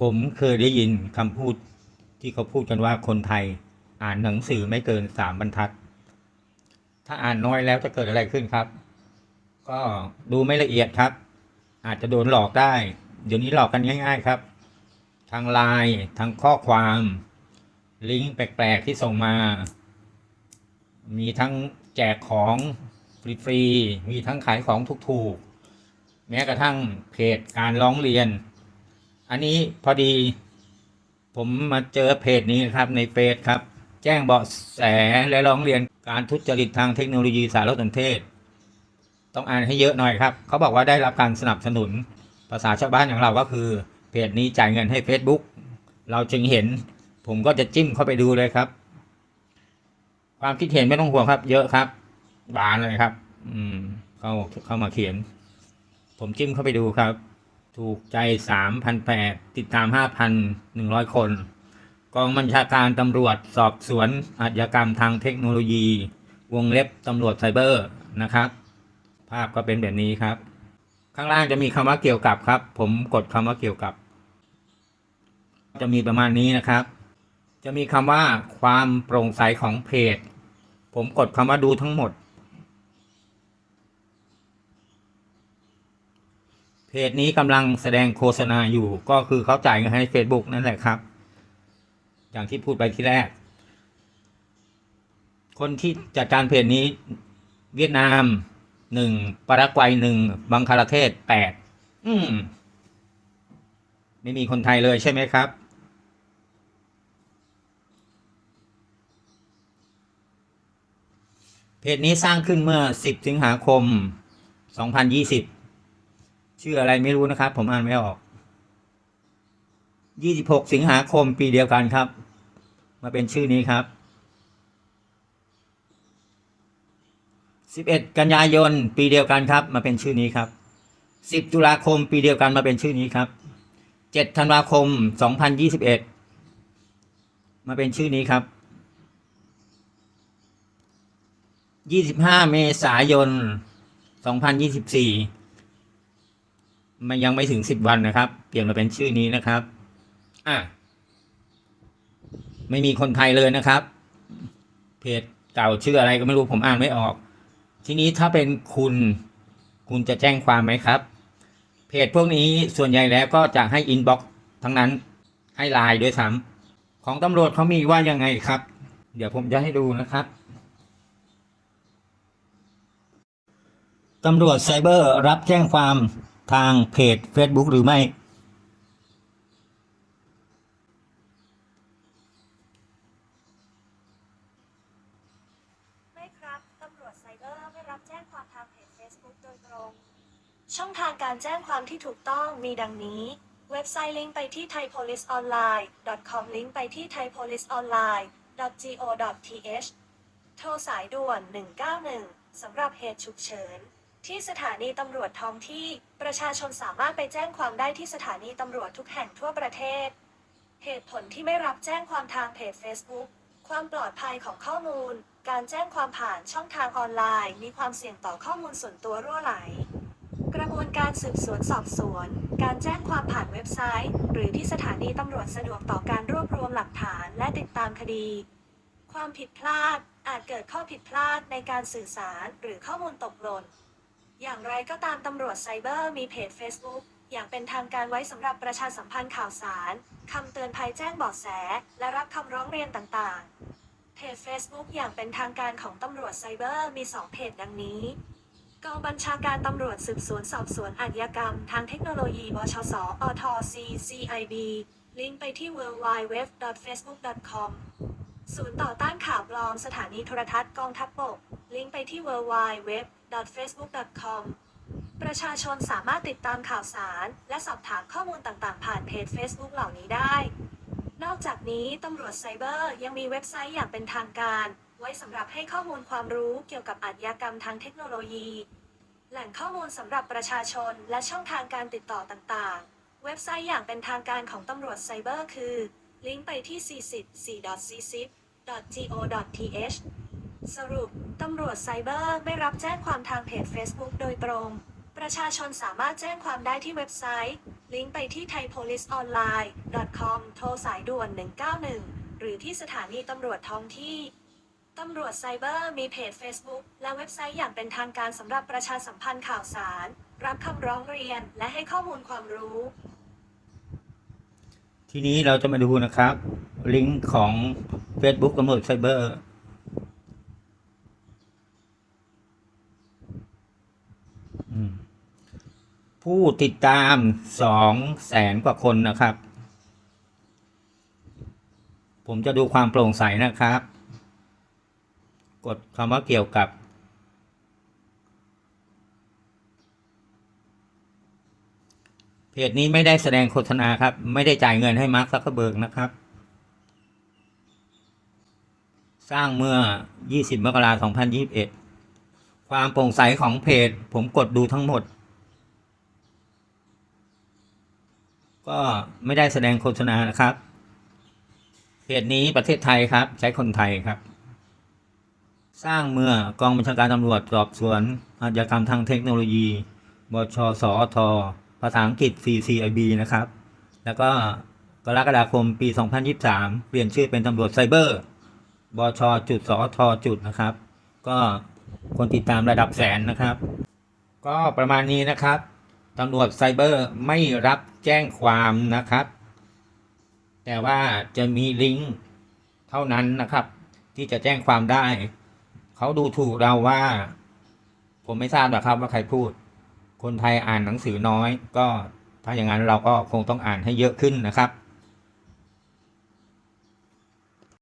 ผมเคยได้ยินคำพูดที่เขาพูดกันว่าคนไทยอ่านหนังสือไม่เกินสามบรรทัด ถ้าอ่านน้อยแล้วจะเกิดอะไรขึ้นครับ ก็ดูไม่ละเอียดครับ อาจจะโดนหลอกได้ เดี๋ยวนี้หลอกกันง่าย ๆครับ ทางไลน์ทางข้อความ ลิงก์แปลกๆที่ส่งมา มีทั้งแจกของฟรีๆมีทั้งขายของถูกๆ แม้กระทั่งเพจการร้องเรียน อันนี้พอดี ผมมาเจอเพจนี้นะครับในเฟซครับ แจ้งเบาะแสและร้องเรียนการทุจริตทางเทคโนโลยีสารสนเทศ ต้องอ่านให้เยอะหน่อยครับ เขาบอกว่าได้รับการสนับสนุนภาษาชาวบ้านอย่างเราก็คือ เพจนี้จ่ายเงินให้ Facebook เราจึงเห็น ผมก็จะจิ้มเข้าไปดูเลยครับ ความคิดเห็นไม่ต้องห่วงครับ เยอะครับบานเลยครับ อืม เข้าเข้ามาเขียน ผมจิ้มเข้าไปดูครับ ถูกใจสามพันแปดติดตามห้าพันหนึ่งร้อยคน กองบัญชาการตำรวจสอบสวนอาชญากรรมทางเทคโนโลยี วงเล็บตำรวจไซเบอร์นะครับ ภาพก็เป็นแบบนี้ครับ ข้างล่างจะมีคำว่าเกี่ยวกับครับ ผมกดคำว่าเกี่ยวกับ จะมีประมาณนี้นะครับ จะมีคำว่าความโปร่งใสของเพจ ผมกดคำว่าดูทั้งหมด เพจนี้กำลังแสดงโฆษณาอยู่ ก็คือเขาจ่ายเงินให้ Facebook นั่นแหละครับ อย่างที่พูดไปที่แรก คนที่จัดการเพจนี้ เวียดนามหนึ่งปารากวัยหนึ่งบังคลาเทศแปดอืม ไม่มีคนไทยเลยใช่ไหมครับ เพจนี้สร้างขึ้นเมื่อ 10 สิงหาคม 2020 ชื่ออะไรไม่รู้นะครับ ผมอ่านไม่ออก26สิงหาคมปีเดียวกันครับ มาเป็นชื่อนี้ครับ11กันยายนปีเดียวกันครับ มาเป็นชื่อนี้ครับ10ตุลาคมปีเดียวกันมาเป็นชื่อนี้ครับ7ธันวาคม2021มาเป็นชื่อนี้ครับ25เมษายน2024 มันยังไม่ถึง10วันนะครับ เปลี่ยนมาเป็นชื่อนี้นะครับ อะ ไม่มีคนไทยเลยนะครับ เพจเก่าชื่ออะไรก็ไม่รู้ผมอ่านไม่ออก ทีนี้ถ้าเป็นคุณคุณจะแจ้งความไหมครับ เพจพวกนี้ส่วนใหญ่แล้วก็จะให้อินบ็อกซ์ทั้งนั้นให้ไลน์ด้วยซ้ำของตำรวจเขามีว่ายังไงครับ เดี๋ยวผมจะให้ดูนะครับตำรวจไซเบอร์รับแจ้งความ ทางเพจ Facebook หรือไม่ ไม่ครับ ตำรวจไซเบอร์ไม่รับแจ้งความทางเพจ Facebook โดยตรง ช่องทางการแจ้งความที่ถูกต้องมีดังนี้ เว็บไซต์ลิงก์ไปที่ thaipoliceonline.com ลิงก์ไปที่ thaipoliceonline.go.th โทรสายด่วน 191 สำหรับเหตุฉุกเฉิน ที่สถานีตำรวจท้องที่ ประชาชนสามารถไปแจ้งความได้ที่สถานีตำรวจทุกแห่งทั่วประเทศ เหตุผลที่ไม่รับแจ้งความทางเพจ Facebook ความปลอดภัยของข้อมูล การแจ้งความผ่านช่องทางออนไลน์ มีความเสี่ยงต่อข้อมูลส่วนตัวรั่วไหล กระบวนการสืบสวนสอบสวน การแจ้งความผ่านเว็บไซต์ หรือที่สถานีตำรวจสะดวกต่อการรวบรวมหลักฐานและติดตามคดี ความผิดพลาดอาจเกิดข้อผิดพลาดในการสื่อสารหรือข้อมูลตกหล่น อย่างไรก็ตามตำรวจไซเบอร์มีเพจ Facebook อย่างเป็นทางการไว้สำหรับประชาสัมพันธ์ข่าวสารคำเตือนภัยแจ้งเบาะแส และรับคำร้องเรียนต่างๆ เพจ Facebook อย่างเป็นทางการของตำรวจไซเบอร์มี 2 เพจดังนี้กองบัญชาการตำรวจสืบสวนสอบสวนอาชญากรรม ทางเทคโนโลยีบชสอท CCIB ลิงก์ไปที่ www.facebook.com ศูนย์ต่อต้านข่าวปลอมสถานีโทรทัศน์กองทัพบก ลิงก์ไปที่ www.facebook.com ประชาชนสามารถติดตามข่าวสาร และสอบถามข้อมูลต่างๆ ผ่านเพจ Facebook เหล่านี้ได้ นอกจากนี้ตำรวจไซเบอร์ยังมีเว็บไซต์อย่างเป็นทางการ ไว้สำหรับให้ข้อมูลความรู้เกี่ยวกับอาชญากรรมทางเทคโนโลยี แหล่งข้อมูลสำหรับประชาชนและช่องทางการติดต่อต่างๆ เว็บไซต์อย่างเป็นทางการของตำรวจไซเบอร์คือ ลิงก์ไปที่ cc4.cc go.th สรุป ตำรวจไซเบอร์ไม่รับแจ้งความทางเพจ Facebook โดยตรง ประชาชนสามารถแจ้งความได้ที่เว็บไซต์ ลิงก์ไปที่ thaipoliceonline.com โทรสายด่วน 191 หรือที่สถานีตำรวจท้องที่ ตำรวจไซเบอร์มีเพจ Facebook และเว็บไซต์อย่างเป็นทางการสำหรับประชาสัมพันธ์ข่าวสาร รับคำร้องเรียนและให้ข้อมูลความรู้ ทีนี้เราจะมาดูนะครับ ลิงก์ของ Facebook ตำรวจไซเบอร์ผู้ติดตามสองแสนกว่าคนนะครับ ผมจะดูความโปร่งใสนะครับ กดคำว่าเกี่ยวกับ เพ จนี้ไม่ได้แสดงโฆษณาครับ ไม่ได้จ่ายเงินให้มาร์คซักเคเบิร์กนะครับ สร้างเมื่อ 20 มกราคม 2021 ความโปร่งใสของเพจ ผมกดดูทั้งหมด ก็ไม่ได้แสดงโฆษณานะครับ เพจนี้ประเทศไทยครับ ใช้คนไทยครับ สร้างเมื่อกองบัญชาการตำรวจสอบสวนอาชญากรรมทางเทคโนโลยี บชสอท ภาษาอังกฤษ CCIB นะครับ แล้วก็กรกฎาคมปี 2023 เปลี่ยนชื่อเป็นตำรวจไซเบอร์บชจุดสอทจุดนะครับ ก็คนติดตามระดับแสนนะครับ ก็ประมาณนี้นะครับตำรวจไซเบอร์ไม่รับแจ้งความนะครับ แต่ว่าจะมีลิงก์เท่านั้นนะครับ ที่จะแจ้งความได้ เขาดูถูกเราว่า ผมไม่ทราบหรอกครับว่าใครพูด คนไทยอ่านหนังสือน้อย ก็ถ้าอย่างนั้นเราก็คงต้องอ่านให้เยอะขึ้นนะครับ